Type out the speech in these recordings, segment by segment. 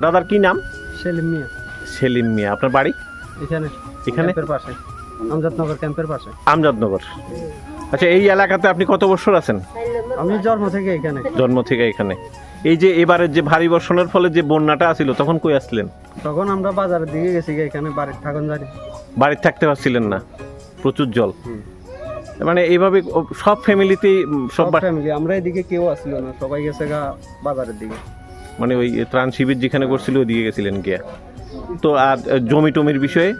দাদার কি নাম? সেলিম মিয়া। সেলিম মিয়া। আপনার বাড়ি? এখানে। এখানে? পাশে। আমজাদনগর ক্যাম্পের পাশে। আমজাদনগর। আচ্ছা এই এলাকাতে আপনি কত বছর আছেন? আমি জন্ম থেকে এখানে। জন্ম থেকে এখানে। এই যে এবারের যে ভারী বর্ষণের ফলে যে বন্যাটা আসছিল তখন কই আসলেন তখন আমরা বাজারের দিকে গেছি গিয়ে এখানে বাড়ির থাকুন জানি বাড়িতে থাকতে পারছিলেন না। প্রচুর জল। মানে এইভাবে সব ফ্যামিলিতেই সব সব ফ্যামিলি আমরা এদিকে কেউ আসলো না। সবাই গেছে গা বাজারের দিকে। মানে ওই ত্রাণ শিবির যেখানে করছিল দিয়ে গেছিলেন গিয়া। তো আর জমি টমির বিষয়ে?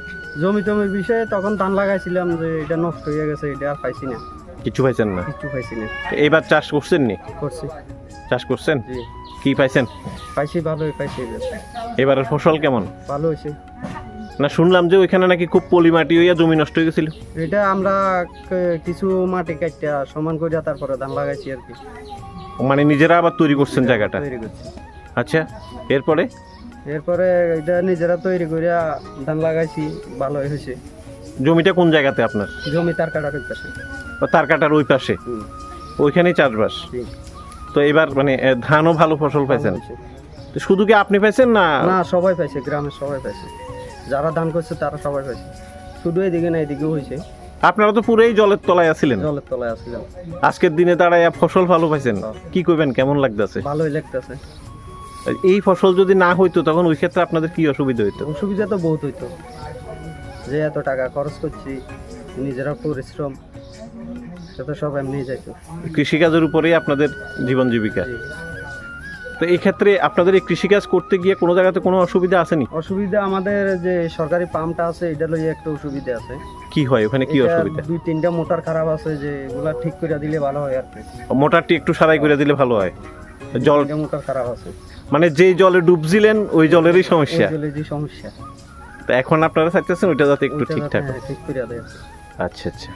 জমি টমির বিষয়ে তখন ধান লাগাইছিলাম যে এটা নষ্ট হয়ে গেছে এটা আর পাইছি না। কিছু পাইছেন না? কিছু পাইছি না। এবার চাষ করছেন নি? করছি। চাষ করছেন? জি। কি পাইছেন? পাইছি ভালোই পাইছি এবার। এবারের ফসল কেমন? ভালো হয়েছে। না শুনলাম যে ওইখানে নাকি খুব পলিমাটি হইয়া জমি নষ্ট হয়ে গেছিল। এটা আমরা কিছু মাটি কাটিয়া সমান করিয়া তারপরে ধান লাগাইছি আর কি। মানে নিজেরা আবার তৈরি করছেন জায়গাটা? তৈরি করছি। আচ্ছা এরপরে? এরপরে এটা নিজেরা তৈরি করিয়া ধান লাগাইছি ভালো হয়েছে। জমিটা কোন জায়গাতে আপনার? জমি তার কাটার পাশে। ও তার কাটার ওই পাশে? ওইখানেই চাষবাস? তো এবার মানে ধানও ভালো ফসল পাইছেন? তো শুধু কি আপনি পাইছেন না? না সবাই পাইছে গ্রামের সবাই পাইছে। যারা ধান করছে তারা সবাই পাইছে। শুধু এদিকে না এদিকে হয়েছে। আপনারা তো পুরোই জলের তলায় আছিলেন। জলের তলায় আছিলেন আজকের দিনে দাঁড়ায় ফসল ভালো পাইছেন। কি করবেন? কেমন লাগতেছে? ভালোই লাগতেছে। এই ফসল যদি না হইতো তখন ওই ক্ষেত্রে আপনাদের কি অসুবিধা হইতো? অসুবিধা তো বহুত হইতো। যে এত টাকা খরচ করছি নিজেরা পরিশ্রম সেটা সব এমনি যাইতো। কৃষিকাজের উপরেই আপনাদের জীবন জীবিকা। তো এই ক্ষেত্রে আপনাদের এই কৃষিকাজ করতে গিয়ে কোনো জায়গাতে কোনো অসুবিধা আসেনি অসুবিধা আমাদের যে সরকারি পাম্পটা আছে এটা লইয়ে একটা অসুবিধা আছে। কি হয়? ওখানে কি অসুবিধা? দুই তিনটা মোটর খারাপ আছে যে এগুলা ঠিক করে দিলে ভালো হয় আর কি। মোটরটি একটু সারাই করে দিলে ভালো হয়। জল মোটর খারাপ আছে। মানে যেই জলে ডুবছিলেন ওই জলেরই সমস্যা। সমস্যা। তো এখন আপনারা থাকতেছেন ওইটা যাতে একটু ঠিকঠাক হয় আচ্ছা আচ্ছা।